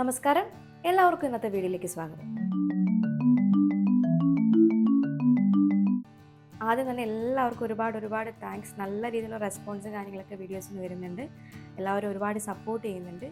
നമസ്കാരം. എല്ലാവർക്കും ഇന്നത്തെ വീഡിയോയിലേക്ക് സ്വാഗതം. ആദ്യം തന്നെ എല്ലാവർക്കും ഒരുപാട് ഒരുപാട് താങ്ക്സ് നല്ല രീതിയിലുള്ള റെസ്പോൺസും കാര്യങ്ങളൊക്കെ വീഡിയോസിന് വരുന്നുണ്ട്. എല്ലാവരും ഒരുപാട് സപ്പോർട്ട് ചെയ്യുന്നുണ്ട്.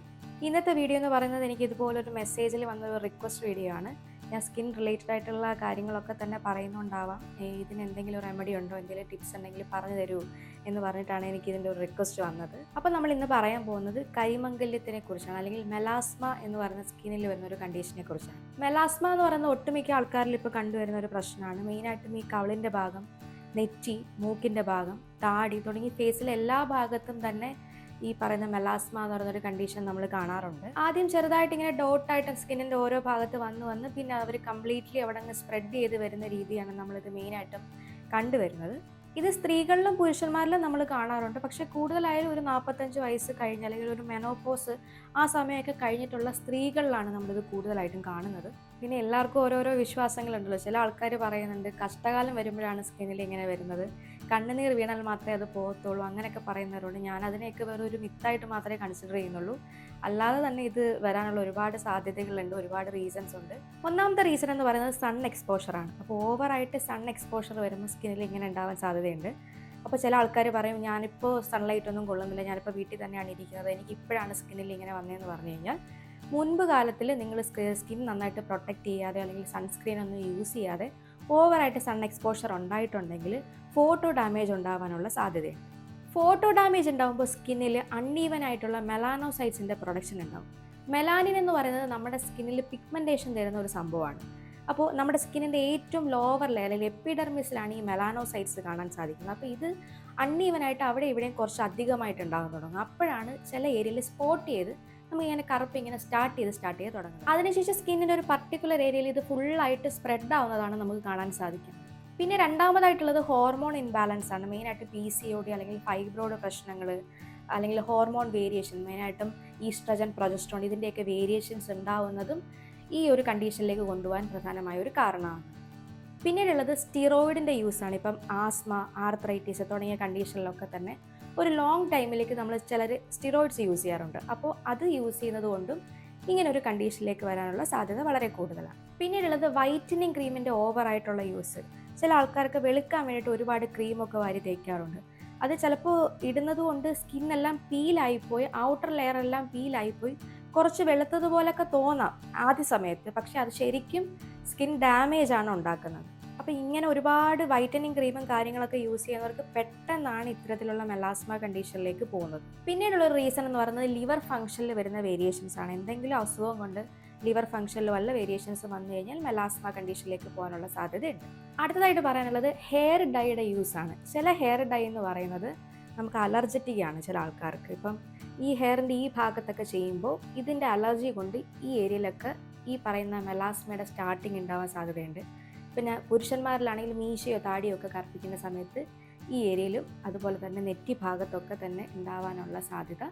ഇന്നത്തെ വീഡിയോ എന്ന് പറയുന്നത് എനിക്ക് ഇതുപോലൊരു മെസ്സേജിൽ വന്ന ഒരു റിക്വസ്റ്റ് വീഡിയോ ആണ്. ഞാൻ സ്കിൻ റിലേറ്റഡ് ആയിട്ടുള്ള കാര്യങ്ങളൊക്കെ തന്നെ പറയുന്നുണ്ടാവാം. ഇതിന് എന്തെങ്കിലും റെമഡി ഉണ്ടോ? എന്തെങ്കിലും ടിപ്സ് ഉണ്ടെങ്കിൽ പറഞ്ഞു തരൂ എന്ന് പറഞ്ഞിട്ടാണ് എനിക്ക് ഇതിന്റെ ഒരു റിക്വസ്റ്റ് വന്നത്. അപ്പോൾ നമ്മൾ ഇന്ന് പറയാൻ പോകുന്നത് കൈമംഗല്യത്തിനെ കുറിച്ചാണ് അല്ലെങ്കിൽ മെലാസ്മ എന്ന് പറയുന്ന സ്കിന്നിൽ വരുന്ന ഒരു കണ്ടീഷനെ കുറിച്ചാണ്. മെലാസ്മ എന്ന് പറയുന്ന ഒട്ടുമിക്ക ആൾക്കാരിൽ ഇപ്പോൾ കണ്ടുവരുന്ന ഒരു പ്രശ്നമാണ്. മെയിനായിട്ടും ഈ കവളിന്റെ ഭാഗം നെറ്റി മൂക്കിന്റെ ഭാഗം താടി തുടങ്ങി ഫേസിലെ എല്ലാ ഭാഗത്തും തന്നെ ഈ പറയുന്ന മെലാസ്മ എന്ന് പറയുന്നൊരു കണ്ടീഷൻ നമ്മൾ കാണാറുണ്ട്. ആദ്യം ചെറുതായിട്ട് ഇങ്ങനെ ഡോട്ടായിട്ട് സ്കിന്നിന്റെ ഓരോ ഭാഗത്ത് വന്ന് വന്ന് പിന്നെ അവർ കംപ്ലീറ്റ്ലി അവിടെ അങ്ങ് സ്പ്രെഡ് ചെയ്ത് വരുന്ന രീതിയാണ് നമ്മളിത് മെയിനായിട്ടും കണ്ടുവരുന്നത്. ഇത് സ്ത്രീകളിലും പുരുഷന്മാരിലും നമ്മൾ കാണാറുണ്ട്. പക്ഷെ കൂടുതലായാലും ഒരു നാൽപ്പത്തഞ്ച് വയസ്സ് കഴിഞ്ഞ് അല്ലെങ്കിൽ ഒരു മെനോപോസ് ആ സമയമൊക്കെ കഴിഞ്ഞിട്ടുള്ള സ്ത്രീകളിലാണ് നമ്മളിത് കൂടുതലായിട്ടും കാണുന്നത്. പിന്നെ എല്ലാവർക്കും ഓരോരോ വിശ്വാസങ്ങളുണ്ടല്ലോ. ചില ആൾക്കാർ പറയുന്നുണ്ട് കഷ്ടകാലം വരുമ്പോഴാണ് സ്കിന്നിൽ ഇങ്ങനെ വരുന്നത്. കണ്ണുനീർ വീണാൽ മാത്രമേ അത് പോകത്തുള്ളൂ അങ്ങനെയൊക്കെ പറയുന്നവരുണ്ട്. ഞാൻ അതിനെയൊക്കെ വേറെ ഒരു മിത്തായിട്ട് മാത്രമേ കൺസിഡർ ചെയ്യുന്നുള്ളൂ. അല്ലാതെ തന്നെ ഇത് വരാനുള്ള ഒരുപാട് സാധ്യതകളുണ്ട് ഒരുപാട് റീസൺസ് ഉണ്ട്. ഒന്നാമത്തെ റീസൺ എന്ന് പറയുന്നത് സൺ എക്സ്പോഷറാണ് അപ്പോൾ ഓവറായിട്ട് സൺ എക്സ്പോഷർ വരുമ്പോൾ സ്കിന്നിൽ ഇങ്ങനെ ഉണ്ടാവാൻ സാധ്യതയുണ്ട്. അപ്പോൾ ചില ആൾക്കാർ പറയും ഞാനിപ്പോൾ സൺലൈറ്റ് ഒന്നും കൊള്ളുന്നില്ല ഞാനിപ്പോൾ വീട്ടിൽ തന്നെയാണ് ഇരിക്കുന്നത്. എനിക്ക് ഇപ്പോഴാണ് സ്കിന്നിൽ ഇങ്ങനെ വന്നതെന്ന് പറഞ്ഞു കഴിഞ്ഞാൽ മുൻപ് കാലത്തിൽ നിങ്ങൾ സ്കിൻ നന്നായിട്ട് പ്രൊട്ടക്റ്റ് ചെയ്യാതെ അല്ലെങ്കിൽ സൺസ്ക്രീൻ ഒന്നും യൂസ് ചെയ്യാതെ ഓവറായിട്ട് സൺ എക്സ്പോഷർ ഉണ്ടായിട്ടുണ്ടെങ്കിൽ ഫോട്ടോ ഡാമേജ് ഉണ്ടാവാനുള്ള സാധ്യതയുണ്ട്. ഫോട്ടോ ഡാമേജ് ഉണ്ടാകുമ്പോൾ സ്കിന്നിൽ അൺഈവൻ ആയിട്ടുള്ള മെലാനോസൈറ്റ്സിന്റെ പ്രൊഡക്ഷൻ ഉണ്ടാകും മെലാനിൻ എന്ന് പറയുന്നത് നമ്മുടെ സ്കിന്നിൽ പിഗ്മെന്റേഷൻ തരുന്ന ഒരു സംഭവമാണ്. അപ്പോൾ നമ്മുടെ സ്കിന്നിന്റെ ഏറ്റവും ലോവർ ലെയർ അല്ലെങ്കിൽ എപ്പിഡർമിസിലാണ് ഈ മെലാനോസൈറ്റ്സ് കാണാൻ സാധിക്കുന്നത്. അപ്പോൾ ഇത് അൺഈവൻ ആയിട്ട് അവിടെ ഇവിടെയും കുറച്ച് അധികമായിട്ട് ഉണ്ടാകാൻ തുടങ്ങും. അപ്പോഴാണ് ചില ഏരിയയിൽ സ്പോട്ട് ചെയ്ത് നമുക്ക് ഇങ്ങനെ കറുപ്പ് ഇങ്ങനെ സ്റ്റാർട്ട് ചെയ്ത് സ്റ്റാർട്ട് ചെയ്ത് തുടങ്ങും അതിനുശേഷം സ്കിന്നിന്റെ ഒരു പർട്ടിക്കുലർ ഏരിയയിൽ ഇത് ഫുള്ളായിട്ട് സ്പ്രെഡ് ആവുന്നതാണ് നമുക്ക് കാണാൻ സാധിക്കും പിന്നെ രണ്ടാമതായിട്ടുള്ളത് ഹോർമോൺ ഇൻബാലൻസ് ആണ്. മെയിനായിട്ട് പി സി ഒ ഡി അല്ലെങ്കിൽ ഫൈബ്രോയിഡ് പ്രശ്നങ്ങൾ അല്ലെങ്കിൽ ഹോർമോൺ വേരിയേഷൻ മെയിനായിട്ടും ഈസ്ട്രജൻ പ്രൊജസ്ട്രോൺ ഇതിന്റെയൊക്കെ വേരിയേഷൻസ് ഉണ്ടാവുന്നതും ഈ ഒരു കണ്ടീഷനിലേക്ക് കൊണ്ടുപോകാൻ പ്രധാനമായ ഒരു കാരണമാണ്. പിന്നീടുള്ളത് സ്റ്റിറോയിഡിന്റെ യൂസാണ് ഇപ്പം ആസ്മ ആർത്രൈറ്റിസ് തുടങ്ങിയ കണ്ടീഷനിലൊക്കെ തന്നെ ഒരു ലോങ് ടൈമിലേക്ക് നമ്മൾ ചിലർ സ്റ്റിറോയിഡ്സ് യൂസ് ചെയ്യാറുണ്ട്. അപ്പോൾ അത് യൂസ് ചെയ്യുന്നത് കൊണ്ടും ഇങ്ങനെ ഒരു കണ്ടീഷനിലേക്ക് വരാനുള്ള സാധ്യത വളരെ കൂടുതലാണ്. പിന്നീടുള്ളത് വൈറ്റനിങ് ക്രീമിന്റെ ഓവറായിട്ടുള്ള യൂസ് ചില ആൾക്കാർക്ക് വെളുക്കാൻ വേണ്ടിയിട്ട് ഒരുപാട് ക്രീമൊക്കെ വാരി തേക്കാറുണ്ട്. അത് ചിലപ്പോൾ ഇടുന്നത് കൊണ്ട് സ്കിന്നെല്ലാം പീലായിപ്പോയി ഔട്ടർ ലെയറെല്ലാം പീലായിപ്പോയി കുറച്ച് വെളുത്തതുപോലൊക്കെ തോന്നാം ആദ്യ സമയത്ത്. പക്ഷെ അത് ശരിക്കും സ്കിൻ ഡാമേജ് ആണ് ഉണ്ടാക്കുന്നത്. അപ്പോൾ ഇങ്ങനെ ഒരുപാട് വൈറ്റനിങ് ക്രീമും കാര്യങ്ങളൊക്കെ യൂസ് ചെയ്യുന്നവർക്ക് പെട്ടെന്നാണ് ഇത്തരത്തിലുള്ള മെലാസ്മ കണ്ടീഷനിലേക്ക് പോകുന്നത്. പിന്നീടുള്ള റീസൺ എന്ന് പറയുന്നത് ലിവർ ഫംഗ്ഷനിൽ വരുന്ന വേരിയേഷൻസ് ആണ്. എന്തെങ്കിലും അസുഖം കൊണ്ട് ലിവർ ഫംഗ്ഷനിൽ വല്ല വേരിയേഷൻസ് വന്നു കഴിഞ്ഞാൽ മെലാസ്മ കണ്ടീഷനിലേക്ക് പോകാനുള്ള സാധ്യതയുണ്ട്. അടുത്തതായിട്ട് പറയാനുള്ളത് ഹെയർ ഡൈയുടെ യൂസ് ആണ്. ചില ഹെയർ ഡൈ എന്ന് പറയുന്നത് നമുക്ക് അലർജറ്റിക് ആണ് ചില ആൾക്കാർക്ക്. ഇപ്പം ഈ ഹെയറിന്റെ ഈ ഭാഗത്തൊക്കെ ചെയ്യുമ്പോൾ ഇതിന്റെ അലർജി കൊണ്ട് ഈ ഏരിയയിലൊക്കെ ഈ പറയുന്ന മെലാസ്മയുടെ സ്റ്റാർട്ടിങ് ഉണ്ടാവാൻ സാധ്യതയുണ്ട്. പിന്നെ പുരുഷന്മാരിലാണെങ്കിൽ മീശയോ താടിയോ ഒക്കെ കറുപ്പിക്കുന്ന സമയത്ത് ഈ ഏരിയയിലും അതുപോലെ തന്നെ നെറ്റി ഭാഗത്തൊക്കെ തന്നെ ഉണ്ടാവാനുള്ള സാധ്യത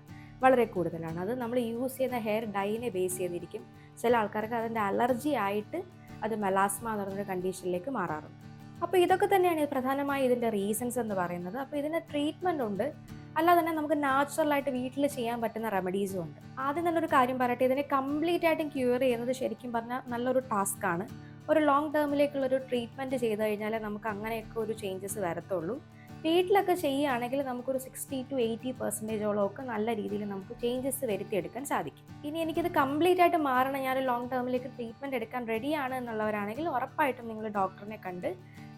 വളരെ കൂടുതലാണ്. അത് നമ്മൾ യൂസ് ചെയ്യുന്ന ഹെയർ ഡൈനെ ബേസ് ചെയ്തിരിക്കും. ചില ആൾക്കാർക്ക് അതിന്റെ അലർജി ആയിട്ട് അത് മെലാസ്മ എന്ന് പറയുന്നൊരു കണ്ടീഷനിലേക്ക് മാറാറുണ്ട്. അപ്പോൾ ഇതൊക്കെ തന്നെയാണ് പ്രധാനമായി ഇതിന്റെ റീസൺസ് എന്ന് പറയുന്നത്. അപ്പോൾ ഇതിന് ട്രീറ്റ്മെന്റ് ഉണ്ട്. അല്ലാതെ തന്നെ നമുക്ക് നാച്ചുറലായിട്ട് വീട്ടിൽ ചെയ്യാൻ പറ്റുന്ന റെമഡീസും ഉണ്ട്. ആദ്യം നല്ലൊരു കാര്യം പറയട്ടെ. ഇതിനെ കംപ്ലീറ്റ് ആയിട്ടും ക്യൂർ ചെയ്യുന്നത് ശരിക്കും പറഞ്ഞാൽ നല്ലൊരു ടാസ്ക്കാണ് ഒരു ലോങ് ടേമിലേക്കുള്ളൊരു ട്രീറ്റ്മെന്റ് ചെയ്ത് കഴിഞ്ഞാൽ നമുക്ക് അങ്ങനെയൊക്കെ ഒരു ചേഞ്ചസ് വരത്തുള്ളൂ. വീട്ടിലൊക്കെ ചെയ്യുകയാണെങ്കിൽ നമുക്കൊരു സിക്സ്റ്റി ടു എയ്റ്റി പെർസെന്റേജോളം ഒക്കെ നല്ല രീതിയിൽ നമുക്ക് ചേഞ്ചസ് വരുത്തിയെടുക്കാൻ സാധിക്കും. ഇനി എനിക്കിത് കംപ്ലീറ്റ് ആയിട്ട് മാറണം ഞാൻ ലോങ് ടേമിലേക്ക് ട്രീറ്റ്മെന്റ് എടുക്കാൻ റെഡിയാണ് എന്നുള്ളവരാണെങ്കിൽ ഉറപ്പായിട്ടും നിങ്ങൾ ഡോക്ടറിനെ കണ്ട്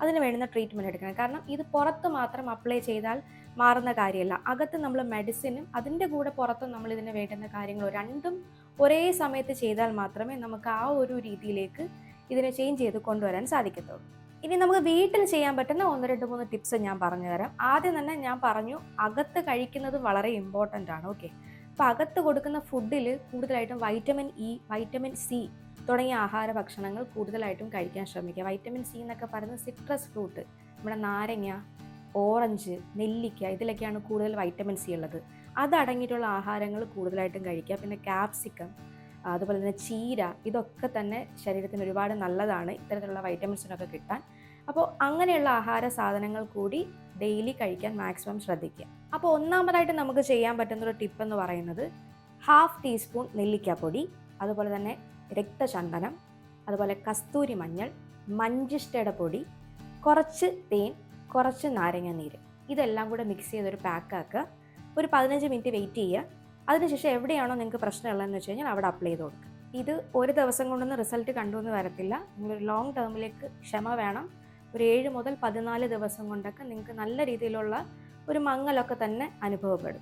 അതിന് വേണ്ടുന്ന ട്രീറ്റ്മെന്റ് എടുക്കണം. കാരണം ഇത് പുറത്ത് മാത്രം അപ്ലൈ ചെയ്താൽ മാറുന്ന കാര്യമല്ല. അകത്ത് നമ്മൾ മെഡിസിനും അതിന്റെ കൂടെ പുറത്തും നമ്മൾ ഇതിന് വേണ്ടുന്ന കാര്യങ്ങളും രണ്ടും ഒരേ സമയത്ത് ചെയ്താൽ മാത്രമേ നമുക്ക് ആ ഒരു രീതിയിലേക്ക് ഇതിനെ ചേഞ്ച് ചെയ്ത് കൊണ്ടുവരാൻ സാധിക്കത്തുള്ളൂ. ഇനി നമുക്ക് വീട്ടിൽ ചെയ്യാൻ പറ്റുന്ന ഒന്ന് രണ്ട് മൂന്ന് ടിപ്സ് ഞാൻ പറഞ്ഞു തരാം ആദ്യം തന്നെ ഞാൻ പറഞ്ഞു അകത്ത് കഴിക്കുന്നത് വളരെ ഇമ്പോർട്ടന്റ് ആണ് ഓക്കെ അപ്പോൾ അകത്ത് കൊടുക്കുന്ന ഫുഡിൽ കൂടുതലായിട്ടും വൈറ്റമിൻ ഇ വൈറ്റമിൻ സി തുടങ്ങിയ ആഹാര ഭക്ഷണങ്ങൾ കൂടുതലായിട്ടും കഴിക്കാൻ ശ്രമിക്കുക. വൈറ്റമിൻ സി എന്നൊക്കെ പറയുന്നത് സിട്രസ് ഫ്രൂട്ട് നമ്മുടെ നാരങ്ങ ഓറഞ്ച് നെല്ലിക്ക ഇതിലൊക്കെയാണ് കൂടുതൽ വൈറ്റമിൻ സി ഉള്ളത്. അതടങ്ങിയിട്ടുള്ള ആഹാരങ്ങൾ കൂടുതലായിട്ടും കഴിക്കുക. പിന്നെ ക്യാപ്സിക്കം അതുപോലെ തന്നെ ചീര ഇതൊക്കെ തന്നെ ശരീരത്തിന് ഒരുപാട് നല്ലതാണ്. ഇത്തരത്തിലുള്ള വൈറ്റമിൻസിനൊക്കെ കിട്ടാൻ. അപ്പോൾ അങ്ങനെയുള്ള ആഹാര സാധനങ്ങൾ കൂടി ഡെയിലി കഴിക്കാൻ മാക്സിമം ശ്രദ്ധിക്കുക. അപ്പോൾ ഒന്നാമതായിട്ട് നമുക്ക് ചെയ്യാൻ പറ്റുന്ന ഒരു ടിപ്പ് എന്ന് പറയുന്നത് ഹാഫ് ടീസ്പൂൺ നെല്ലിക്കാപ്പൊടി അതുപോലെ തന്നെ രക്തചന്ദനം അതുപോലെ കസ്തൂരി മഞ്ഞൾ മഞ്ചിഷ്ടയുടെ പൊടി കുറച്ച് തേൻ കുറച്ച് നാരങ്ങ നീര്. ഇതെല്ലാം കൂടെ മിക്സ് ചെയ്തൊരു പാക്കാക്കുക ഒരു പതിനഞ്ച് മിനിറ്റ് വെയിറ്റ് ചെയ്യുക. അതിനുശേഷം എവിടെയാണോ നിങ്ങൾക്ക് പ്രശ്നമുള്ളതെന്ന് വെച്ച് കഴിഞ്ഞാൽ അവിടെ അപ്ലൈ ചെയ്ത് കൊടുക്കുക ഇത് ഒരു ദിവസം കൊണ്ടൊന്നും റിസൾട്ട് കണ്ടുവന്ന് വരത്തില്ല. നിങ്ങളൊരു ലോങ് ടേമിലേക്ക് ക്ഷമ വേണം. ഒരു ഏഴ് മുതൽ പതിനാല് ദിവസം കൊണ്ടൊക്കെ നിങ്ങൾക്ക് നല്ല രീതിയിലുള്ള ഒരു മങ്ങലൊക്കെ തന്നെ അനുഭവപ്പെടും.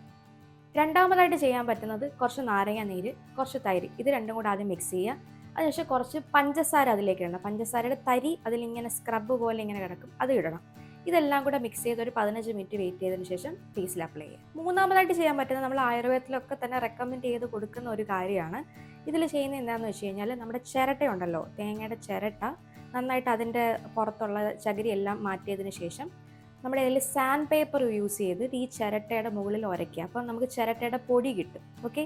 രണ്ടാമതായിട്ട് ചെയ്യാൻ പറ്റുന്നത് കുറച്ച് നാരങ്ങ നീര് കുറച്ച് തൈര്. ഇത് രണ്ടും കൂടെ ആദ്യം മിക്സ് ചെയ്യുക. അതിനുശേഷം കുറച്ച് പഞ്ചസാര അതിലേക്ക് ഇടണം. പഞ്ചസാരയുടെ തരി അതിലിങ്ങനെ സ്ക്രബ് പോലെ ഇങ്ങനെ കിടക്കും. അത് ഇടണം. ഇതെല്ലാം കൂടെ മിക്സ് ചെയ്ത് ഒരു പതിനഞ്ച് മിനിറ്റ് വെയിറ്റ് ചെയ്തതിന് ശേഷം ഫേസിൽ അപ്ലൈ ചെയ്യുക. മൂന്നാമതായിട്ട് ചെയ്യാൻ പറ്റുന്ന നമ്മൾ ആയുർവേദത്തിലൊക്കെ തന്നെ റെക്കമെൻഡ് ചെയ്ത് കൊടുക്കുന്ന ഒരു കാര്യമാണ്. ഇതിൽ ചെയ്യുന്നത് എന്താണെന്ന് വെച്ച് കഴിഞ്ഞാൽ നമ്മുടെ ചിരട്ട ഉണ്ടല്ലോ തേങ്ങയുടെ ചിരട്ട നന്നായിട്ട് അതിന്റെ പുറത്തുള്ള ചകിരിയെല്ലാം മാറ്റിയതിന് ശേഷം നമ്മുടെ ഇതിൽ സാൻഡ് പേപ്പർ യൂസ് ചെയ്ത് ഈ ചിരട്ടയുടെ മുകളിൽ ഉരയ്ക്കുക അപ്പം നമുക്ക് ചിരട്ടയുടെ പൊടി കിട്ടും. ഓക്കെ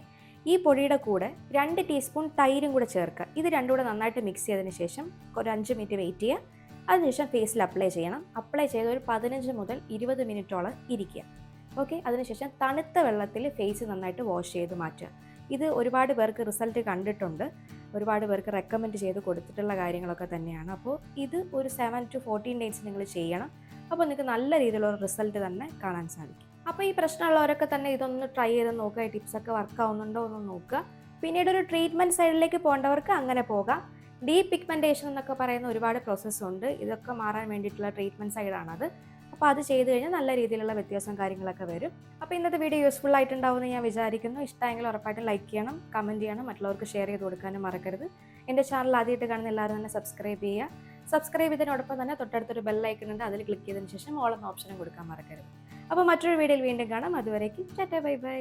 ഈ പൊടിയുടെ കൂടെ രണ്ട് ടീസ്പൂൺ തൈരും കൂടെ ചേർക്കുക. ഇത് രണ്ടും കൂടെ നന്നായിട്ട് മിക്സ് ചെയ്തതിന് ശേഷം ഒരു അഞ്ച് മിനിറ്റ് വെയിറ്റ് ചെയ്യുക. അതിനുശേഷം ഫേസിൽ അപ്ലൈ ചെയ്യണം. അപ്ലൈ ചെയ്ത് ഒരു പതിനഞ്ച് മുതൽ ഇരുപത് മിനിറ്റോളം ഇരിക്കുക. ഓക്കെ അതിനുശേഷം തണുത്ത വെള്ളത്തിൽ ഫേസ് നന്നായിട്ട് വാഷ് ചെയ്ത് മാറ്റുക. ഇത് ഒരുപാട് പേർക്ക് റിസൾട്ട് കണ്ടിട്ടുണ്ട്. ഒരുപാട് പേർക്ക് റെക്കമെൻഡ് ചെയ്ത് കൊടുത്തിട്ടുള്ള കാര്യങ്ങളൊക്കെ തന്നെയാണ്. അപ്പോൾ ഇത് ഒരു സെവൻ ടു ഫോർട്ടീൻ ഡേയ്സ് നിങ്ങൾ ചെയ്യണം. അപ്പോൾ നിങ്ങൾക്ക് നല്ല രീതിയിലുള്ള റിസൾട്ട് തന്നെ കാണാൻ സാധിക്കും. അപ്പോൾ ഈ പ്രശ്നമുള്ളവരൊക്കെ തന്നെ ഇതൊന്ന് ട്രൈ ചെയ്ത് നോക്കുക. ടിപ്സൊക്കെ വർക്ക് ആവുന്നുണ്ടോ എന്ന് നോക്കുക. പിന്നീട് ഒരു ട്രീറ്റ്മെന്റ് സൈഡിലേക്ക് പോകേണ്ടവർക്ക് അങ്ങനെ പോകാം. ഡീപ് പിഗ്മെന്റേഷൻ എന്നൊക്കെ പറയുന്ന ഒരുപാട് പ്രോസസ്സ് ഉണ്ട്. ഇതൊക്കെ മാറാൻ വേണ്ടിയിട്ടുള്ള ട്രീറ്റ്മെന്റ് സൈഡാണത് അപ്പോൾ അത് ചെയ്ത് കഴിഞ്ഞാൽ നല്ല രീതിയിലുള്ള വ്യത്യാസം കാര്യങ്ങളൊക്കെ വരും. അപ്പോൾ ഇന്നത്തെ വീഡിയോ യൂസ്ഫുൾ ആയിട്ടുണ്ടാവുമെന്ന് ഞാൻ വിചാരിക്കുന്നു. ഇഷ്ടമെങ്കിൽ ഉറപ്പായിട്ടും ലൈക്ക് ചെയ്യണം കമന്റ് ചെയ്യണം മറ്റുള്ളവർക്ക് ഷെയർ ചെയ്ത് കൊടുക്കാനും മറക്കരുത്. എന്റെ ചാനൽ ആദ്യമായിട്ട് കാണുന്ന എല്ലാവരും തന്നെ സബ്സ്ക്രൈബ് ചെയ്യുക. സബ്സ്ക്രൈബ് ചെയ്തതിനോടൊപ്പം തന്നെ തൊട്ടടുത്തൊരു ബെല്ലൈക്കൺ ഉണ്ട്. അതിൽ ക്ലിക്ക് ചെയ്തതിന് ശേഷം ഓൾ എന്ന ഓപ്ഷനും കൊടുക്കാൻ മറക്കരുത്. അപ്പോൾ മറ്റൊരു വീഡിയോയിൽ വീണ്ടും കാണാം. അതുവരേക്കും ടാറ്റ ബൈ ബൈ.